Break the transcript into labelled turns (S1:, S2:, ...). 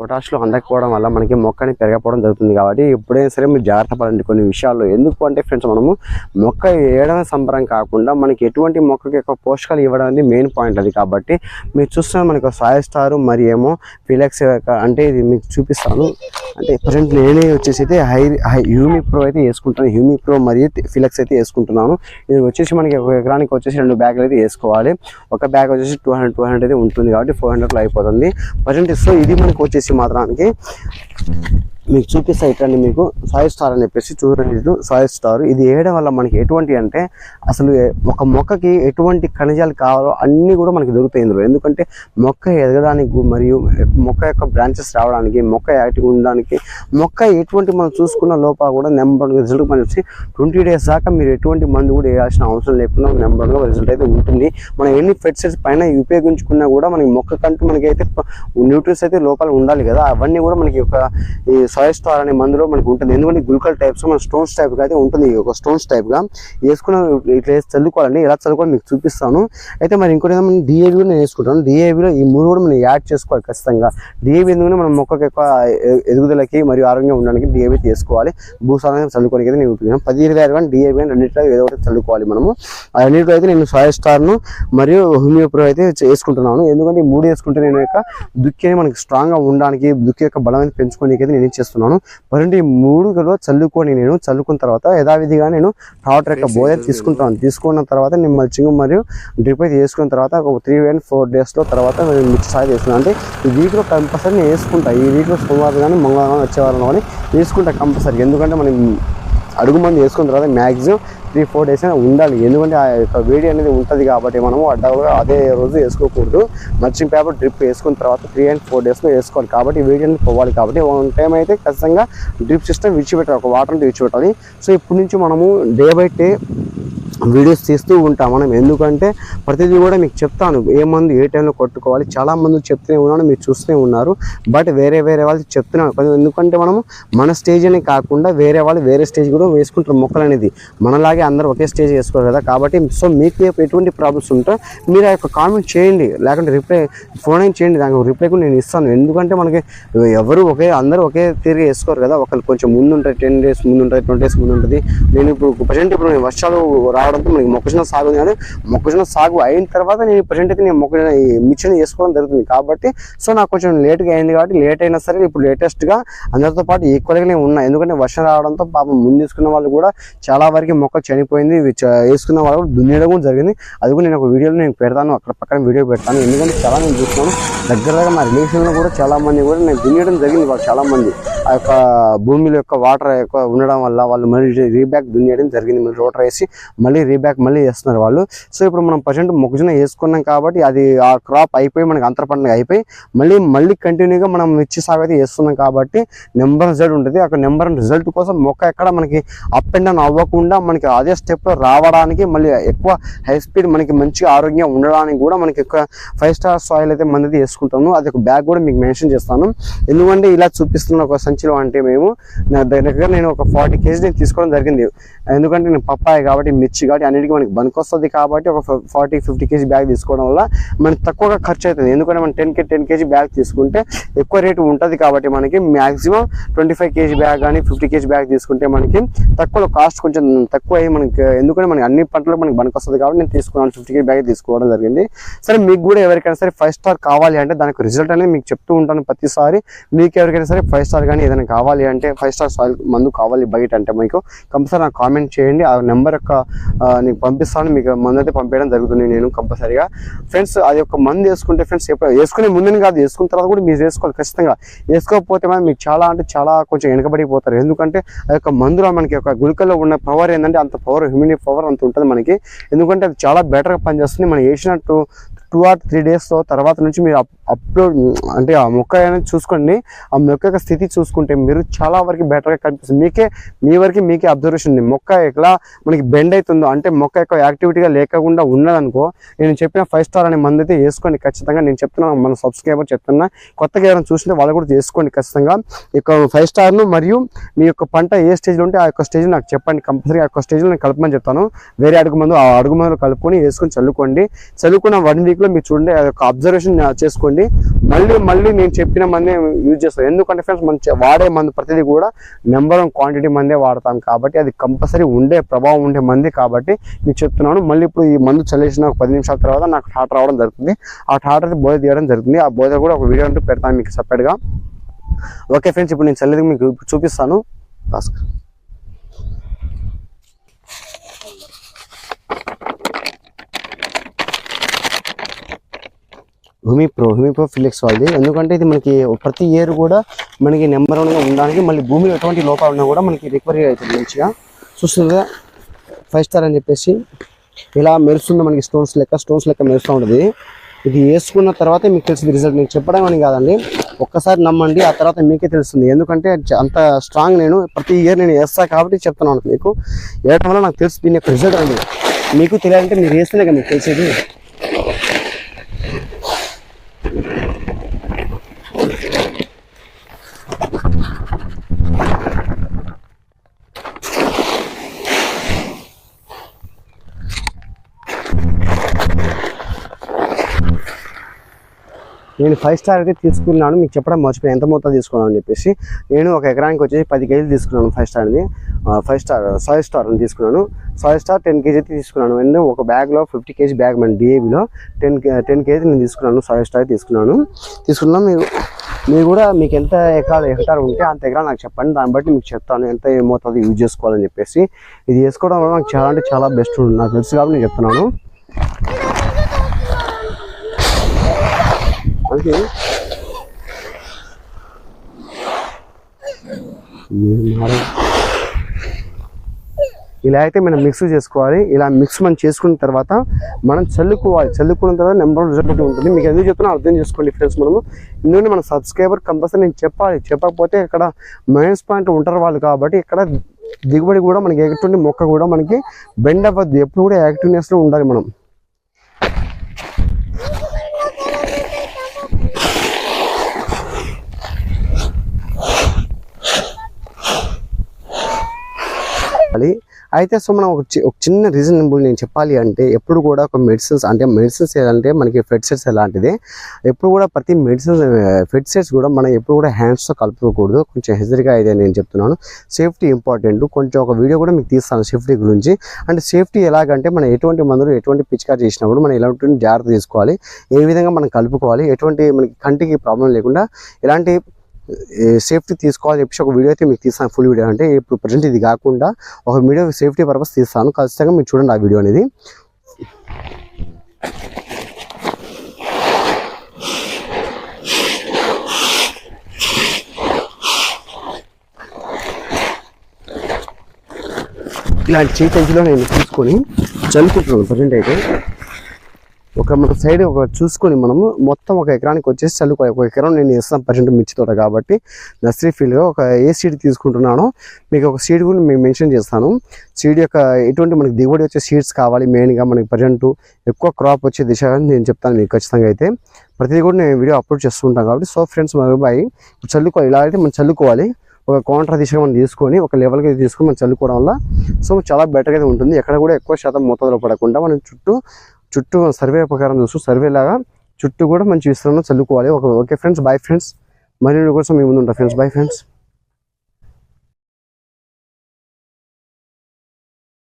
S1: పొటాష్లు అందకపోవడం వల్ల మనకి మొక్కని పెరగపోవడం జరుగుతుంది కాబట్టి ఎప్పుడైనా సరే మీరు జాగ్రత్త పడండి. కొన్ని విషయాల్లో ఎందుకు అంటే ఫ్రెండ్స్ మనము మొక్క వేయడం సంబరం కాకుండా మనకి ఎటువంటి మొక్కకి ఎక్కువ పోషకాలు ఇవ్వడం అనేది మెయిన్ పాయింట్ అది కాబట్టి మీరు చూస్తున్న మనకు సాయెస్టార్ మరి ఏమో ఫిలెక్స్ అంటే ఇది మీకు చూపిస్తాను. అంటే ప్రజెంట్ నేనే వచ్చేసి అయితే హై హై హ్యూమి ప్రో అయితే వేసుకుంటాను. హ్యూమి ప్రో మరియు ఫిలెక్స్ అయితే వేసుకుంటున్నాను. ఇది వచ్చేసి మనకి ఒక ఎకరానికి వచ్చేసి రెండు బ్యాగులు అయితే వేసుకోవాలి. ఒక బ్యాగ్ వచ్చేసి టూ హండ్రెడ్ టూ హండ్రెడ్ అయితే ఉంటుంది కాబట్టి ఫోర్ హండ్రెడ్లో అయిపోతుంది. ప్రజెంట్ సో ఇది మనకు వచ్చేసి మాత్రానికి మీకు చూపిస్తా ఇట్లండి మీకు సాయి స్టార్ అని చెప్పేసి చూడండి ఇది సాయి స్టార్ ఇది వేయడం వల్ల మనకి ఎటువంటి అంటే అసలు ఒక మొక్కకి ఎటువంటి ఖనిజాలు కావాలో అన్నీ కూడా మనకి దొరుకుతాయి ఇందులో. ఎందుకంటే మొక్క ఎదగడానికి మరియు మొక్క యొక్క బ్రాంచెస్ రావడానికి మొక్క యాక్టివ్ ఉండడానికి మొక్క ఎటువంటి మనం చూసుకున్న లోపల కూడా నెంబర్ రిజల్ట్ మనకి ట్వంటీ డేస్ దాకా మీరు ఎటువంటి మందు కూడా వేయాల్సిన అవసరం లేకుండా నెంబర్ రిజల్ట్ అయితే ఉంటుంది. మనం ఎన్ని ఫెడ్సెట్స్ పైన ఉపయోగించుకున్నా కూడా మనకి మొక్క కంటూ మనకైతే అయితే న్యూట్రిన్స్ అయితే లోపల ఉండాలి కదా. అవన్నీ కూడా మనకి ఒక సాయి స్టార్ అనే మందులో మనకి ఉంటుంది. ఎందుకంటే గుల్కల్ టైప్స్ మన స్టోన్స్ టైప్గా అయితే ఉంటుంది. ఒక స్టోన్స్ టైప్గా వేసుకున్న ఇట్లా వేసి చల్లుకోవాలండి. ఎలా చల్లుకోవాలి మీకు చూపిస్తాను. అయితే మరి ఇంకోటి మనం డిఏబి కూడా నేను వేసుకుంటాను. డిఏబిలో ఈ మూడు కూడా మనం యాడ్ చేసుకోవాలి ఖచ్చితంగా. డిఏబి ఎందుకంటే మనం మొక్కకి ఎక్కువ ఎదుగుదలకి మరియు ఆరోగ్యంగా ఉండడానికి డిఏబి తీసుకోవాలి. భూసారం చల్లుకోవడానికి అయితే నేను ఉపయోగం పది ఇరవై ఆరు కానీ డిఏబి అని రెండింటిలో ఏదో ఒకటి చల్లుకోవాలి మనము. ఆ రెండింటిలో అయితే నేను సాయి స్టార్ను మరియు హోమియోప్రో అయితే వేసుకుంటున్నాను. ఎందుకంటే ఈ మూడు వేసుకుంటే నేను యొక్క దుక్కి మనకి స్ట్రాంగ్గా ఉండడానికి దుక్కి యొక్క బలం పెంచుకోవడానికి అయితే నేను చేస్తున్నాను. మరంటే ఈ మూడు కూడా చల్లుకొని నేను చల్లుకున్న తర్వాత యథావిధిగా నేను టాటర్ యొక్క బోధ తీసుకుంటాను. తీసుకున్న తర్వాత నేను మల్చింగ్ మరియు డ్రిప్ అయితే వేసుకున్న తర్వాత ఒక త్రీ అండ్ ఫోర్ డేస్లో తర్వాత నేను మిక్స్ సాయి చేస్తున్నాను. అంటే ఈ వీక్లో కంపల్సరీ నేను వేసుకుంటా. ఈ వీక్లో సోమవారం కానీ మంగళవారం వచ్చే వారం కానీ వేసుకుంటా కంపల్సరీ ఎందుకంటే మనం అడుగు మంది వేసుకున్న తర్వాత మ్యాక్సిమం త్రీ ఫోర్ డేస్ అయినా ఉండాలి. ఎందుకంటే ఆ యొక్క వేడి అనేది ఉంటుంది కాబట్టి మనము అడ్డగా అదే రోజు వేసుకోకూడదు. మర్చింగ్ పేపర్ డ్రిప్ వేసుకున్న తర్వాత త్రీ అండ్ ఫోర్ డేస్లో వేసుకోవాలి. కాబట్టి వేడి అనేది పోవాలి కాబట్టి వన్ టైం అయితే ఖచ్చితంగా డ్రిప్ సిస్టమ్ విడిచిపెట్టాలి. ఒక వాటర్ విడిచిపెట్టాలి. సో ఇప్పటి నుంచి మనము డే బై డే వీడియోస్ తీస్తూ ఉంటాం మనం. ఎందుకంటే ప్రతిదీ కూడా మీకు చెప్తాను ఏ మందు ఏ టైంలో కొట్టుకోవాలి. చాలా మంది చెప్తూనే ఉన్నాను మీరు చూస్తూనే ఉన్నారు. బట్ వేరే వేరే వాళ్ళు చెప్తున్నారు ఎందుకంటే మనము మన స్టేజ్ అనే కాకుండా వేరే వాళ్ళు వేరే స్టేజ్ కూడా వేసుకుంటారు మొక్కలు అనేది. మనలాగే అందరూ ఒకే స్టేజ్ వేసుకోరు కదా. కాబట్టి సో మీకు ఎటువంటి ప్రాబ్లమ్స్ ఉంటే మీరు ఆ యొక్క కామెంట్ చేయండి. లేకుంటే రిప్లై ఫోన్ అయిన చేయండి. దానికి రిప్లై కూడా నేను ఇస్తాను. ఎందుకంటే మనకి ఎవరు ఒకే అందరూ ఒకే తిరిగి వేసుకోరు కదా. ఒకరు కొంచెం ముందు ఉంటారు టెన్ డేస్ ముందు ఉంటుంది ట్వంటీ డేస్ ముందు ఉంటుంది. నేను ఇప్పుడు ప్రజెంట్ ఇప్పుడు నేను వర్షాలు రావడంతో మనకి మొక్కజొన్న సాగు ఉంది కానీ మొక్కజొన్న సాగు అయిన తర్వాత నేను ప్రజెంట్ అయితే నేను మొక్కజొన్న మిర్చిని వేసుకోవడం జరుగుతుంది కాబట్టి సో నాకు కొంచెం లేట్గా అయింది కాబట్టి లేట్ అయినా సరే ఇప్పుడు లేటెస్ట్గా అందరితో పాటు ఈక్వల్గా నేను ఉన్నా. ఎందుకంటే వర్షం రావడంతో పాపం ముందు తీసుకున్న వాళ్ళు కూడా చాలా వరకు మొక్క చనిపోయింది వేసుకున్న వాళ్ళు కూడా దున్నేయడం కూడా జరిగింది. అది కూడా నేను ఒక వీడియోలో నేను పెడతాను అక్కడ పక్కన వీడియో పెడతాను. ఎందుకంటే చాలా నేను చూస్తున్నాను దగ్గర దగ్గర మా రిలేషన్లో కూడా చాలా మంది కూడా నేను దున్నేయడం జరిగింది వాళ్ళు చాలామంది ఆ యొక్క భూమిలో యొక్క వాటర్ యొక్క ఉండడం వల్ల వాళ్ళు మళ్ళీ రీబ్యాక్ దున్నేయడం జరిగింది మళ్ళీ రోటర్ వేసి మళ్ళీ రీబ్యాక్ మళ్ళీ చేస్తున్నారు వాళ్ళు. సో ఇప్పుడు మనం ప్రజెంట్ మొక్కజొన్న వేసుకున్నాం కాబట్టి అది ఆ క్రాప్ అయిపోయి మనకి అంతర పండుగ అయిపోయి మళ్ళీ మళ్ళీ కంటిన్యూగా మనం మిర్చి సాగు అయితే చేస్తున్నాం కాబట్టి నెంబర్ రిజల్ట్ ఉంటుంది. అక్కడ నెంబర్ రిజల్ట్ కోసం మొక్క ఎక్కడ మనకి అప్ అండ్ డౌన్ అవ్వకుండా మనకి అదే స్టెప్ రావడానికి మళ్ళీ ఎక్కువ హై స్పీడ్ మనకి మంచి ఆరోగ్యం ఉండడానికి కూడా మనకి ఎక్కువ ఫైవ్ స్టార్ సాయిల్ అయితే మనది వేసుకుంటాను అది ఒక బ్యాగ్ కూడా మీకు మెన్షన్ చేస్తాను. ఎందుకంటే ఇలా చూపిస్తున్న ఒక సంచిలో అంటే మేము నా దగ్గర నేను ఒక ఫార్టీ కేజీ నేను తీసుకోవడం జరిగింది. ఎందుకంటే నేను పప్పాయ కాబట్టి మిర్చి కాబట్టి అన్నిటికీ మనకి వస్తుంది కాబట్టి ఒక ఫార్టీ ఫిఫ్టీ కేజీ బ్యాగ్ తీసుకోవడం వల్ల మనకి తక్కువగా ఖర్చు అవుతుంది ఎందుకంటే మనం ten K ten kg bag తీసుకుంటే ఎక్కువ రేటు ఉంటుంది కాబట్టి మనకి maximum twenty five kg bag కానీ ఫిఫ్టీ కేజీ బ్యాగ్ తీసుకుంటే మనకి తక్కువలో కాస్ట్ కొంచెం తక్కువ అయ్యి మనకి ఎందుకంటే మనకి అన్ని పంటలకు మనకి వస్తుంది కాబట్టి నేను తీసుకున్నాను ఫిఫ్టీ కేజీ బ్యాగ్ తీసుకోవడం జరిగింది. సరే మీకు కూడా ఎవరికైనా సరే ఫైవ్ స్టార్ కావాలి అంటే దానికి రిజల్ట్ అనేది మీకు చెప్తూ ఉంటాను ప్రతిసారి. మీకు ఎవరికైనా సరే ఫైవ్ స్టార్ కానీ ఏదైనా కావాలి అంటే ఫైవ్ స్టార్ సాయిల్ మందు కావాలి బయట అంటే మీకు కంపల్సరీ నాకు కామెంట్ చేయండి. ఆ నెంబర్ యొక్క నీకు పంపిస్తాను. మీకు మందు అయితే పంపించడం జరుగుతుంది. నేను కంపల్సరీగా. ఫ్రెండ్స్ అది ఒక మందు వేసుకుంటే ఫ్రెండ్స్ ఎప్పుడు వేసుకునే ముందుని కాదు వేసుకున్న తర్వాత కూడా మీరు వేసుకోవాలి ఖచ్చితంగా. వేసుకోకపోతే మనం మీకు చాలా అంటే చాలా కొంచెం వెనకబడిపోతారు. ఎందుకంటే ఆ యొక్క మందులో మనకి ఒక గుళికలో ఉన్న పవర్ ఏంటంటే అంత పవర్ హ్యూమినిటీ పవర్ అంత ఉంటుంది మనకి. ఎందుకంటే అది చాలా బెటర్గా పనిచేస్తుంది. మనం వేసినట్టు టూ ఆర్ త్రీ డేస్ తర్వాత నుంచి మీరు అప్- అప్లోడ్ అంటే ఆ మొక్క అనేది చూసుకోండి. ఆ మొక్క యొక్క స్థితి చూసుకుంటే మీరు చాలా వరకు బెటర్గా కనిపిస్తుంది. మీకే మీ వరకు మీకే అబ్జర్వేషన్ ఉంది. మొక్క ఎట్లా మనకి బెండ్ అవుతుందో అంటే మొక్క యొక్క యాక్టివిటీగా లేకుండా ఉన్నదనుకో నేను చెప్పిన ఫైవ్ స్టార్ అనే మంది అయితే వేసుకోండి ఖచ్చితంగా. నేను చెప్తున్నాను మన సబ్స్క్రైబర్ చెప్తున్నా కొత్తగా ఎవరైనా చూసినా వాళ్ళు కూడా చేసుకోండి ఖచ్చితంగా. ఈ యొక్క ఫైవ్ స్టార్ను మరియు మీ యొక్క పంట ఏ స్టేజ్లో ఉంటే ఆ యొక్క స్టేజ్ నాకు చెప్పండి. కంపల్సరీ ఆ యొక్క స్టేజ్లో నేను కలపమని చెప్తాను. వేరే అడుగు మందు ఆ అడుగు మందులు కలుపుకొని వేసుకొని చల్లుకోండి. చల్లుకున్న వన్ వీక్ టెక్నిక్లో మీరు చూడండి అది ఒక అబ్జర్వేషన్ చేసుకోండి. మళ్ళీ మళ్ళీ నేను చెప్పిన మందే యూజ్ చేస్తాను ఎందుకంటే ఫ్రెండ్స్ మనం వాడే మందు ప్రతిదీ కూడా నెంబర్ వన్ క్వాంటిటీ మందే వాడతాం కాబట్టి అది కంపల్సరీ ఉండే ప్రభావం ఉండే మంది కాబట్టి మీకు చెప్తున్నాను. మళ్ళీ ఇప్పుడు ఈ మందు చల్లేసిన ఒక పది నిమిషాల తర్వాత నాకు టాట రావడం జరుగుతుంది. ఆ టాట బోధ తీయడం జరుగుతుంది. ఆ బోధ కూడా ఒక వీడియో అంటూ పెడతాను మీకు సపరేట్గా ఓకే ఫ్రెండ్స్ ఇప్పుడు నేను చల్లేది మీకు చూపిస్తాను. భాస్కర్ భూమి ప్రో భూమి ప్రో ఫిలిక్స్ వాళ్ళది. ఎందుకంటే ఇది మనకి ప్రతి ఇయర్ కూడా మనకి నెంబర్ వన్గా ఉండడానికి మళ్ళీ భూమిలో ఎటువంటి లోపాలు ఉన్నా కూడా మనకి రికవరీ అవుతుంది మంచిగా. చూస్తుందిగా ఫైవ్ స్టార్ అని చెప్పేసి ఇలా మెరుస్తుంది మనకి స్టోన్స్ లెక్క స్టోన్స్ లెక్క మెరుస్తూ ఉంటుంది. ఇది వేసుకున్న తర్వాత మీకు తెలిసింది రిజల్ట్ నేను చెప్పడం అని కాదండి. ఒక్కసారి నమ్మండి ఆ తర్వాత మీకే తెలుస్తుంది. ఎందుకంటే అంత స్ట్రాంగ్ నేను ప్రతి ఇయర్ నేను వేస్తాను కాబట్టి చెప్తున్నాను మీకు. వేయడం వల్ల నాకు తెలుసు దీని యొక్క రిజల్ట్ అనేది. మీకు తెలియాలంటే మీరు వేస్తేనే కదా మీకు తెలిసేది. నేను ఫైవ్ స్టార్ అయితే తీసుకున్నాను. మీకు చెప్పడం మర్చిపోయి ఎంత మొత్తం తీసుకున్నాను అని చెప్పేసి నేను ఒక ఎకరానికి వచ్చేసి పది కేజీలు తీసుకున్నాను ఫైవ్ స్టార్ని ఫైవ్ స్టార్ సాయి స్టార్ అని తీసుకున్నాను. సాయి స్టార్ టెన్ కేజీ అయితే తీసుకున్నాను. అండ్ ఒక బ్యాగ్లో ఫిఫ్టీ కేజీ బ్యాగ్ మన డిఏబిలో టెన్ టెన్ కేజీ నేను తీసుకున్నాను. సాయి స్టార్ తీసుకున్నాను. తీసుకున్నాను. మీరు మీరు కూడా మీకు ఎంత ఎకరాలు హెక్టార్ ఉంటే అంత ఎకరాలు నాకు చెప్పండి. దాన్ని బట్టి మీకు చెప్తాను. ఎంత ఏమవుతుంది యూజ్ చేసుకోవాలని చెప్పేసి. ఇది వేసుకోవడం వల్ల నాకు చాలా అంటే చాలా బెస్ట్ నాకు తెలుసు కాబట్టి నేను చెప్తున్నాను. అందుకే ఇలా అయితే మనం మిక్స్ చేసుకోవాలి. ఇలా మిక్స్ మనం చేసుకున్న తర్వాత మనం చల్లుకోవాలి. చల్లుకున్న తర్వాత నెంబర్ రిజల్ట్ ఉంటుంది? మీకు ఎందుకు చెప్తున్నా అర్థం చేసుకోండి ఫ్రెండ్స్ మనము. ఎందుకంటే మన సబ్స్క్రైబర్ కంపల్సరీ నేను చెప్పాలి. చెప్పకపోతే ఇక్కడ మైనస్ పాయింట్ ఉంటారు వాళ్ళు కాబట్టి ఇక్కడ దిగుబడి కూడా మనకి ఎగటుండి మొక్క కూడా మనకి బెండ్ అవ్వద్దు. ఎప్పుడు కూడా యాక్టివ్నెస్లో ఉండాలి మనం. చెప్పాలి. అయితే సో మనం ఒక చి- ఒక చిన్న రీజనబుల్ నేను చెప్పాలి అంటే ఎప్పుడు కూడా ఒక మెడిసిన్స్ అంటే మెడిసిన్స్ అంటే మనకి ఫెడ్సెట్స్ ఎలాంటిది. ఎప్పుడు కూడా ప్రతి మెడిసిన్స్ ఫెడ్సెట్స్ కూడా మనం ఎప్పుడు కూడా హ్యాండ్స్తో కలుపుకోకూడదు. కొంచెం హెజరిగా అయితే నేను చెప్తున్నాను. సేఫ్టీ ఇంపార్టెంట్ కొంచెం ఒక వీడియో కూడా మీకు తీస్తాను సేఫ్టీ గురించి. అంటే సేఫ్టీ ఎలాగంటే మనం ఎటువంటి మందులు ఎటువంటి పిచికారి చేసినప్పుడు మనం ఎలాంటి జాగ్రత్త తీసుకోవాలి. ఏ విధంగా మనం కలుపుకోవాలి ఎటువంటి మనకి కంటికి ప్రాబ్లం లేకుండా ఎలాంటి సేఫ్టీ తీసుకోవాలని చెప్పేసి ఒక వీడియో అయితే మీకు తీస్తాను ఫుల్ వీడియో అంటే ఇప్పుడు ప్రజెంట్ ఇది కాకుండా ఒక వీడియో సేఫ్టీ పర్పస్ తీస్తాను. ఖచ్చితంగా మీరు చూడండి ఆ వీడియో అనేది. ఇలాంటి చేతిలో నేను తీసుకొని చల్లుకుంటున్నాను ప్రజెంట్ అయితే. ఒక మన సైడ్ ఒక చూసుకొని మనము మొత్తం ఒక ఎకరానికి వచ్చేసి చల్లుకో ఒక ఎకరం నేను ఇస్తాను పర్సెంట్ మిర్చి తోట కాబట్టి నర్సరీ ఫీల్డ్గా ఒక ఏ సీడ్ తీసుకుంటున్నానో మీకు ఒక సీడ్ కూడా మేము మెన్షన్ చేస్తాను. సీడ్ యొక్క ఎటువంటి మనకి దిగుబడి వచ్చే సీడ్స్ కావాలి మెయిన్గా మనకి ప్రజెంట్ ఎక్కువ క్రాప్ వచ్చే దిశ అని నేను చెప్తాను మీకు ఖచ్చితంగా అయితే. ప్రతిదీ కూడా నేను వీడియో అప్లోడ్ చేస్తుంటాను కాబట్టి సో ఫ్రెండ్స్ మరి బాయ్ చల్లుకోవాలి ఇలా అయితే మనం చల్లుకోవాలి. ఒక కౌంటర్ దిశగా మనం తీసుకొని ఒక లెవెల్కి తీసుకొని మనం చల్లుకోవడం వల్ల సో చాలా బెటర్గా అయితే ఉంటుంది. ఎక్కడ కూడా ఎక్కువ శాతం మోతాదులో పడకుండా మనం చుట్టూ చుట్టూ సర్వే ప్రకారం చూస్తూ సర్వే లాగా చుట్టూ కూడా మంచి విస్తరణ చల్లుకోవాలి. ఒక ఓకే ఫ్రెండ్స్ బాయ్ ఫ్రెండ్స్ మరిన్ని కోసం మీ ముందు ఉంటా ఫ్రెండ్స్ బాయ్ ఫ్రెండ్స్